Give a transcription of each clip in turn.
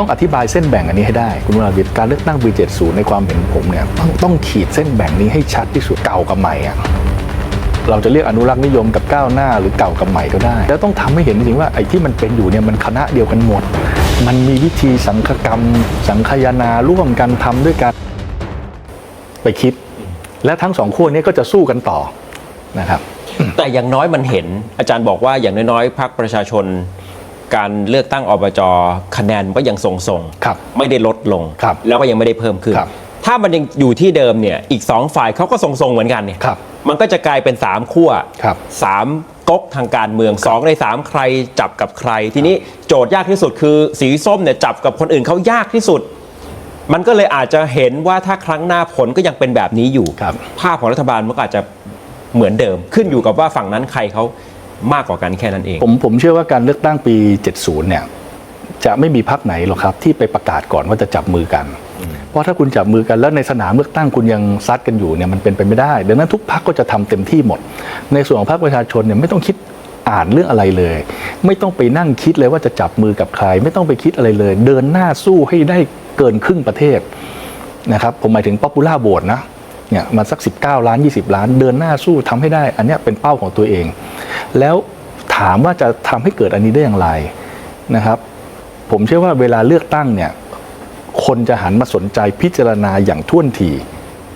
ต้องอธิบายเส้นแบ่งอันนี้ให้ได้ คุณวราวิทย์การเลือกตั้งปี70 ในความเห็นผมเนี่ยต้องต้องขีดเส้นแบ่งนี้ให้ชัดที่สุดเก่ากับใหม่อะเราจะเรียกอนุรักษ์นิยมกับก้าวหน้าหรือเก่ากับใหม่ก็ได้ แล้วต้องทำให้เห็นจริงว่าไอ้ที่มันเป็นอยู่เนี่ยมันคณะเดียวกันหมด มันมีวิธีสังคกรรม สังคายนาร่วมกันทำด้วยกันไปคิด และทั้งสองขั้วนี้ก็จะสู้กันต่อนะครับแต่อย่างน้อยมันเห็นอาจารย์บอกว่าอย่างน้อยๆพรรคประชาชน การเลือกตั้งอบจคะแนนมันก็ยังทรงๆครับไม่ได้ลดลงครับแล้วก็ยังไม่ได้เพิ่มขึ้นครับถ้ามันยังอยู่ที่เดิมเนี่ยอีกสองฝ่ายเขาก็ทรงๆเหมือนกันเนี่ยครับมันก็จะกลายเป็นสามขั้วครับสามก๊กทางการเมืองสองในสามใครจับกับใคร ทีนี้โจทย์ยากที่สุดคือ สีส้มเนี่ยจับกับคนอื่นเขายากที่สุด มันก็เลยอาจจะเห็นว่าถ้าครั้งหน้าผลก็ยังเป็นแบบนี้อยู่ครับภาพของรัฐบาลมันก็อาจจะเหมือนเดิมขึ้นอยู่กับว่าฝั่งนั้นใครเขา มากกว่ากันแค่นั้นเอง ผมผมเชื่อว่าการเลือกตั้งปี 70 เนี่ย จะไม่มีพักไหนหรอกครับ ที่ไปประกาศก่อนว่าจะจับมือกัน เพราะถ้าคุณจับมือกันแล้วในสนามเลือกตั้งคุณยังซัดกันอยู่เนี่ยมันเป็นไปไม่ได้ ดังนั้นทุกพักก็จะทำเต็มที่หมด ในส่วนของพรรคประชาชนเนี่ยไม่ต้องคิดอ่านเรื่องอะไรเลย ไม่ต้องไปนั่งคิดเลยว่าจะจับมือกับใคร ไม่ต้องไปคิดอะไรเลย เดินหน้าสู้ให้ได้เกินครึ่งประเทศนะครับผมหมายถึงป๊อปปูล่าโหวตนะ เนี่ยมาสัก 19 ล้าน 20 ล้าน เดินหน้าสู้ทำให้ได้ อันเนี้ยเป็นเป้าของตัวเอง แล้วถามว่าจะทำให้เกิดอันนี้ได้อย่างไรนะครับ ผมเชื่อว่าเวลาเลือกตั้งเนี่ยคนจะหันมาสนใจพิจารณาอย่างท่วนที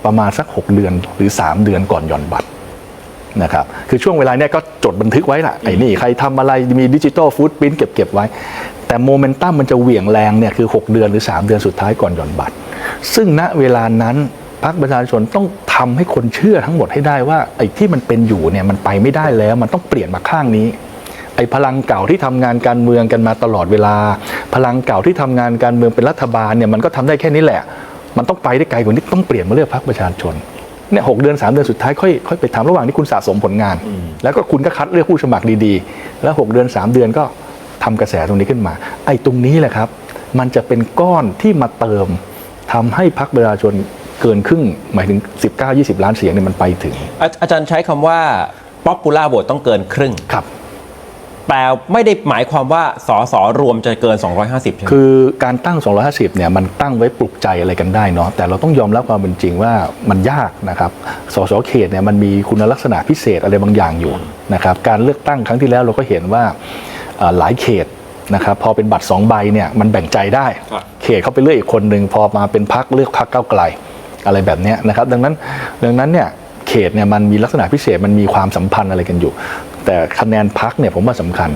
ประมาณสัก 6 เดือนหรือ 3 เดือนก่อนหย่อนบัตรนะครับคือช่วงเวลาเนี้ยก็จดบันทึกไว้ละไอ้นี่ใครทำอะไรมีดิจิ t a ลฟูดปรินเก็บเก็บไว้ แต่โมเมนตัมมันจะเหวี่ยงแรงเนี่ยคือ 6 เดือนหรือ 3 เดือนสุดท้ายก่อนหย่อนบัตร ซึ่งณเวลานั้น พรรคประชาชนต้องทำให้คนเชื่อทั้งหมดให้ได้ว่าไอ้ที่มันเป็นอยู่เนี่ยมันไปไม่ได้แล้วมันต้องเปลี่ยนมาข้างนี้ ไอ้พลังเก่าที่ทำงานการเมืองกันมาตลอดเวลา พลังเก่าที่ทำงานการเมืองเป็นรัฐบาลเนี่ยมันก็ทำได้แค่นี้แหละ มันต้องไปได้ไกลกว่านี้ต้องเปลี่ยนมาเลือกพรรคประชาชนเนี่ยหกเดือนสามเดือนสุดท้ายค่อยค่อยไปทำระหว่างที่คุณสะสมผลงาน แล้วก็คุณก็คัดเลือกผู้สมัครดีๆ แล้วหกเดือนสามเดือนก็ทำกระแสตรงนี้ขึ้นมา ไอ้ตรงนี้แหละครับ มันจะเป็นก้อนที่มาเติมทำให้พรรคประชาชน เกินครึ่งหมายถึง 19-20 ล้านเสียงเนี่ยมันไปถึง อาอาจารย์ใช้คำว่า popular vote ต้องเกินครึ่ง ครับ แต่ไม่ได้หมายความว่าสสรวมจะเกิน 250ใช่ไหมคือการตั้ง 250 เนี่ยมันตั้งไว้ปลุกใจอะไรกันได้เนาะแต่เราต้องยอมรับความเป็นจริงว่ามันยากนะครับสสเขตเนี่ยมันมีคุณลักษณะพิเศษอะไรบางอย่างอยู่นะครับการเลือกตั้งครั้งที่แล้วเราก็เห็นว่าเอ่อหลายเขตนะครับพอเป็นบัตร2ใบเนี่ยมันแบ่งใจได้ครับเขตเขาไปเลือกอีกคนหนึ่งพอมาเป็นพักเลือกพักเก้าวไกล อะไรแบบเนี้ยนะครับดังนั้นดังนั้นเนี่ยเขตเนี่ยมันมีลักษณะพิเศษมันมีความสัมพันธ์อะไรกันอยู่ แต่คะแนนพักเนี่ยผมว่าสำคัญ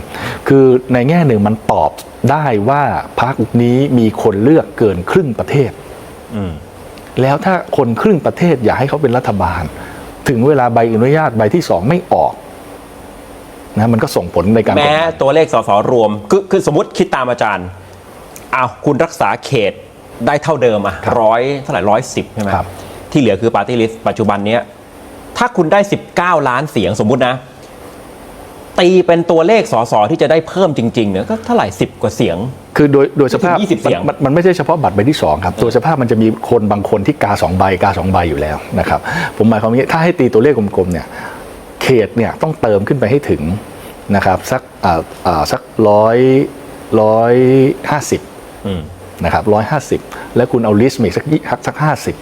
คือในแง่หนึ่งมันตอบได้ว่าพักนี้มีคนเลือกเกินครึ่งประเทศอืมแล้วถ้าคนครึ่งประเทศอยากให้เขาเป็นรัฐบาล ถึงเวลาใบอนุญาตใบที่สองไม่ออกนะมันก็ส่งผลในการแม้ตัวเลขสสรวมคือคือสมมติคิดตามอาจารย์เอาวคุณรักษาเขต ได้เท่าเดิมอะร้อยเท่าไหร่ร้อยสิบใช่ไหมครับที่เหลือคือปาร์ตี้ลิสต์ปัจจุบันเนี้ยถ้าคุณได้ 19 ล้านเสียงสมมุตินะ ตีเป็นตัวเลขสสที่จะได้เพิ่มจริงๆเนี่ยก็เท่าไหร่10กว่าเสียง คือโดยโดยสภาพไม่ถึง20เสียงมันมันไม่ใช่เฉพาะบัตรใบที่สองครับตัวสภาพมันจะมีคนบางคนที่กาสองใบกาสองใบอยู่แล้วนะครับผมหมายความว่าอย่างนี้ถ้าให้ตีตัวเลขกลมๆเนี่ยเขตเนี่ยต้องเติมขึ้นไปให้ถึงนะครับสักอ่าอ่าสักร้อยร้อยห้าสิบอืม นะครับร้อยห้าสิบแล้วคุณเอาลิสต์มาอีกสักยี่สักห้าสิบ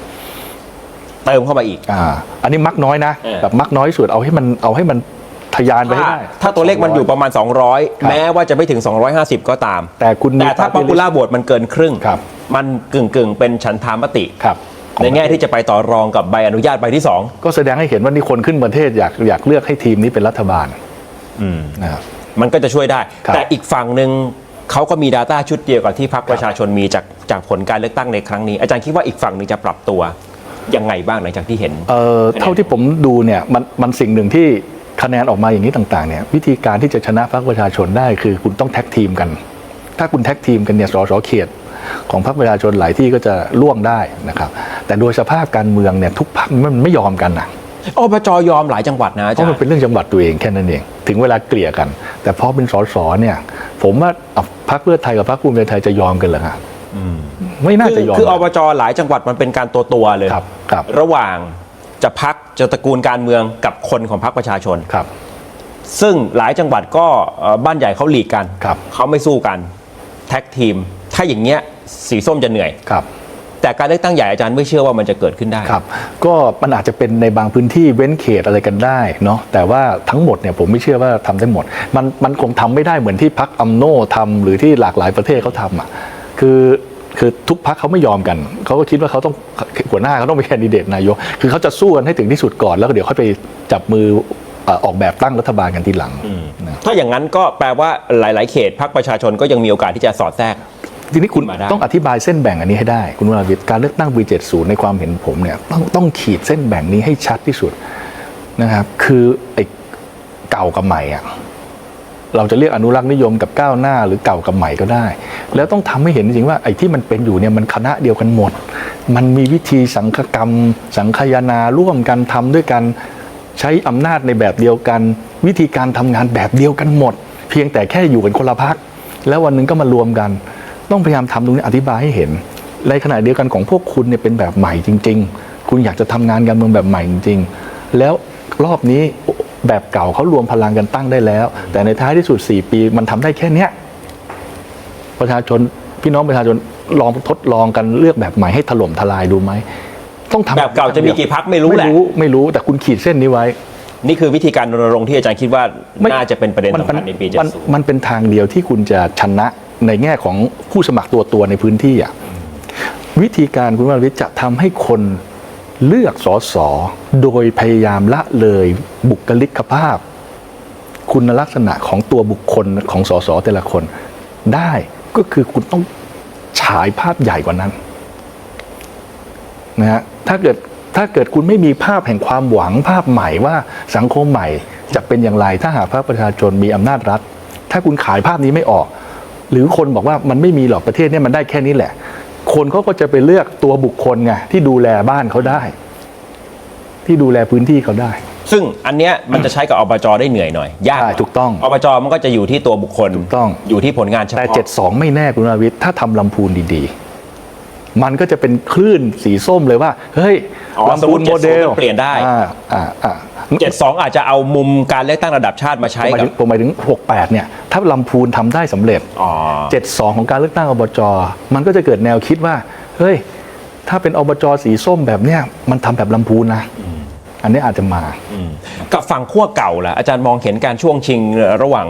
เติมเข้ามาอีกอ่าอันนี้มักน้อยนะเออแบบมักน้อยสุดเอาให้มันเอาให้มันทะยานไปให้ถ้าได้ ถ้าตัวเลขมันอยู่ประมาณครับ200 แม้ว่าจะไม่ถึง 250 ก็ตาม แต่คุณมีแต่ถ้า party ป๊อปปูล่า list โหวตมันเกินครึ่งครับมันกึ่งกึ่งๆเป็นฉันทามติครับในแง่ที่จะไปต่อรองกับใบอนุญาตใบที่ก็แสดงให้เห็นว่านี่คนขึ้นประเทศอยากอยากเลือกให้ทีมนี้เป็นรัฐบาล2นะครับมันก็จะช่วยได้ครับแต่อีกฝั่งหนึ่ง เขาก็มี Data ชุดเดียวกับที่พรรคประชาชนมีจากจากผลการเลือกตั้งในครั้งนี้ อาจารย์คิดว่าอีกฝั่งหนึ่งจะปรับตัวยังไงบ้างหลังจากที่เห็น เอ่อเท่าที่ผมดูเนี่ยมันมันสิ่งหนึ่งที่คะแนนออกมาอย่างนี้ต่างๆเนี่ยวิธีการที่จะชนะพรรคประชาชนได้คือคุณต้องแท็กทีมกัน ถ้าคุณแท็กทีมกันเนี่ยสสเขต ของพรรคประชาชนหลายที่ก็จะล่วงได้นะครับแต่โดยสภาพการเมืองเนี่ยทุกพรรคมันไม่ยอมกันนะ อบจยอมหลายจังหวัดนะอาเพจารราะมันย์เป็นเรื่องจังหวัดตัวเองแค่นั้นเอง ถึงเวลาเกลี่ยกัน แต่พอเป็นสสเนี่ย ผมว่าอะพรรคเพื่อไทยกับพรรคภูมิใจไทยจะยอมกันเหรอฮะไม่น่าคือจะยอมคืออบจหลายจังหวัดมันเป็นการตัวตัวๆเลยครับครับ ระหว่างจะพักจะตระกูลการเมืองกับคนของพรรคประชาชนครับ ซึ่งหลายจังหวัดก็เอ่อบ้านใหญ่เขาหลีกกันครับเขาไม่สู้กัน แท็กทีม ถ้าอย่างเงี้ยสีส้มจะเหนื่อยครับ แต่การเลือกตั้งใหญ่อาจารย์ไม่เชื่อว่ามันจะเกิดขึ้นได้ครับ ก็มันอาจจะเป็นในบางพื้นที่เว้นเขตอะไรกันได้เนาะแต่ว่าทั้งหมดเนี่ยผมไม่เชื่อว่าทำได้หมด มันมันคงทำไม่ได้เหมือนที่พักอัมโนทำหรือที่หลากหลายประเทศเขาทำอะคือคือทุกพักเขาไม่ยอมกัน เขาก็คิดว่าเขาต้องหัวหน้าเขาต้องเป็นแคนดิเดตนายก คือเขาจะสู้กันให้ถึงที่สุดก่อนแล้วก็เดี๋ยวค่อยไปจับมือเอ่อออกแบบตั้งรัฐบาลกันทีหลังนะถ้าอย่างนั้นก็แปลว่าหลาย ๆ เขตพรรคประชาชนก็ยังมีโอกาสที่จะสอดแทรก ทีนี้คุณมาได้ต้องอธิบายเส้นแบ่งอันนี้ให้ได้ คุณวราวิทย์การเลือกตั้งปี70ในความเห็นผมเนี่ยต้องต้องขีดเส้นแบ่งนี้ให้ชัดที่สุดนะครับ คือไอ้เก่ากับใหม่อะเราจะเรียกอนุรักษ์นิยมกับก้าวหน้าหรือเก่ากับใหม่ก็ได้ แล้วต้องทำให้เห็นจริงๆว่าไอ้ที่มันเป็นอยู่เนี่ยมันคณะเดียวกันหมด มันมีวิธีสังฆกรรม สังคายนาร่วมกันทำด้วยกันใช้อำนาจในแบบเดียวกัน วิธีการทำงานแบบเดียวกันหมด เพียงแต่แค่อยู่กันคนละพักแล้ววันหนึงก็มารวมกัน ต้องพยายามทำตรงนี้อธิบายให้เห็น ในขณะเดียวกันของพวกคุณเนี่ยเป็นแบบใหม่จริง ๆ คุณอยากจะทำงานการเมืองแบบใหม่จริง ๆ แล้วรอบนี้แบบเก่าเขารวมพลังกันตั้งได้แล้ว แต่ในท้ายที่สุด 4 ปีมันทำได้แค่เนี้ยประชาชนพี่น้องประชาชนลองทดลองกันเลือกแบบใหม่ให้ถล่มทลายดูไหมต้องทำแบบเก่าจะมีกี่พรรคไม่รู้แหละไม่รู้ไม่รู้แต่คุณขีดเส้นนี้ไว้ นี่คือวิธีการรณรงค์ที่อาจารย์คิดว่าน่าจะเป็นประเด็นสำคัญในปีมันมันเป็นทางเดียวที่คุณจะชนะ ในแง่ของผู้สมัครตัวตัวในพื้นที่อะวิธีการคุณวรวิทย์จะทำให้คนเลือกสสโดยพยายามละเลยบุคลิกภาพ คุณลักษณะของตัวบุคคลของสสแต่ละคน ได้ก็คือคุณต้องฉายภาพใหญ่กว่านั้นนะฮะถ้าเกิดถ้าเกิดคุณไม่มีภาพแห่งความหวังภาพใหม่ว่าสังคมใหม่จะเป็นอย่างไร ถ้าหากภาคประชาชนมีอำนาจรัฐ ถ้าคุณขายภาพนี้ไม่ออก หรือคนบอกว่ามันไม่มีหรอกประเทศเนี้มันได้แค่นี้แหละ คนเขาก็จะไปเลือกตัวบุคคลไงที่ดูแลบ้านเขาได้ ที่ดูแลพื้นที่เขาได้ ซึ่งอันเนี้ยมันจะใช้กับอบจได้เหนื่อยหน่อย ยากใช่ถูกต้องอบจมันก็จะอยู่ที่ตัวบุคคลถูกต้อง อยู่ที่ผลงานเฉแต่พาะเจ็ดสองไม่แน่คุณวรวิทย์ถ้าทำลำพูนดีๆ มันก็จะเป็นคลื่นสีส้มเลยว่า เฮ้ยอ๋อลำพูนสมมุโมติเดล70เปลี่ยนได้ อ่าอ่าอ่า เจ็ดสองอาจจะเอามุมการเลือกตั้งระดับชาติมาใช้ผมหมายกัถึบ งผมหมายถึง 68 เนี่ย ถ้าลำพูนทำได้สำเร็จ อ๋อ 72 ของการเลือกตั้งอบจ มันก็จะเกิดแนวคิดว่า เฮ้ย ถ้าเป็นอบจสีส้มแบบเนี้ย มันทำแบบลำพูนนะ อันนี้อาจจะมา กับฝั่งขั้วเก่าล่ะอาจารย์มองเห็นการช่วงชิงระหว่าง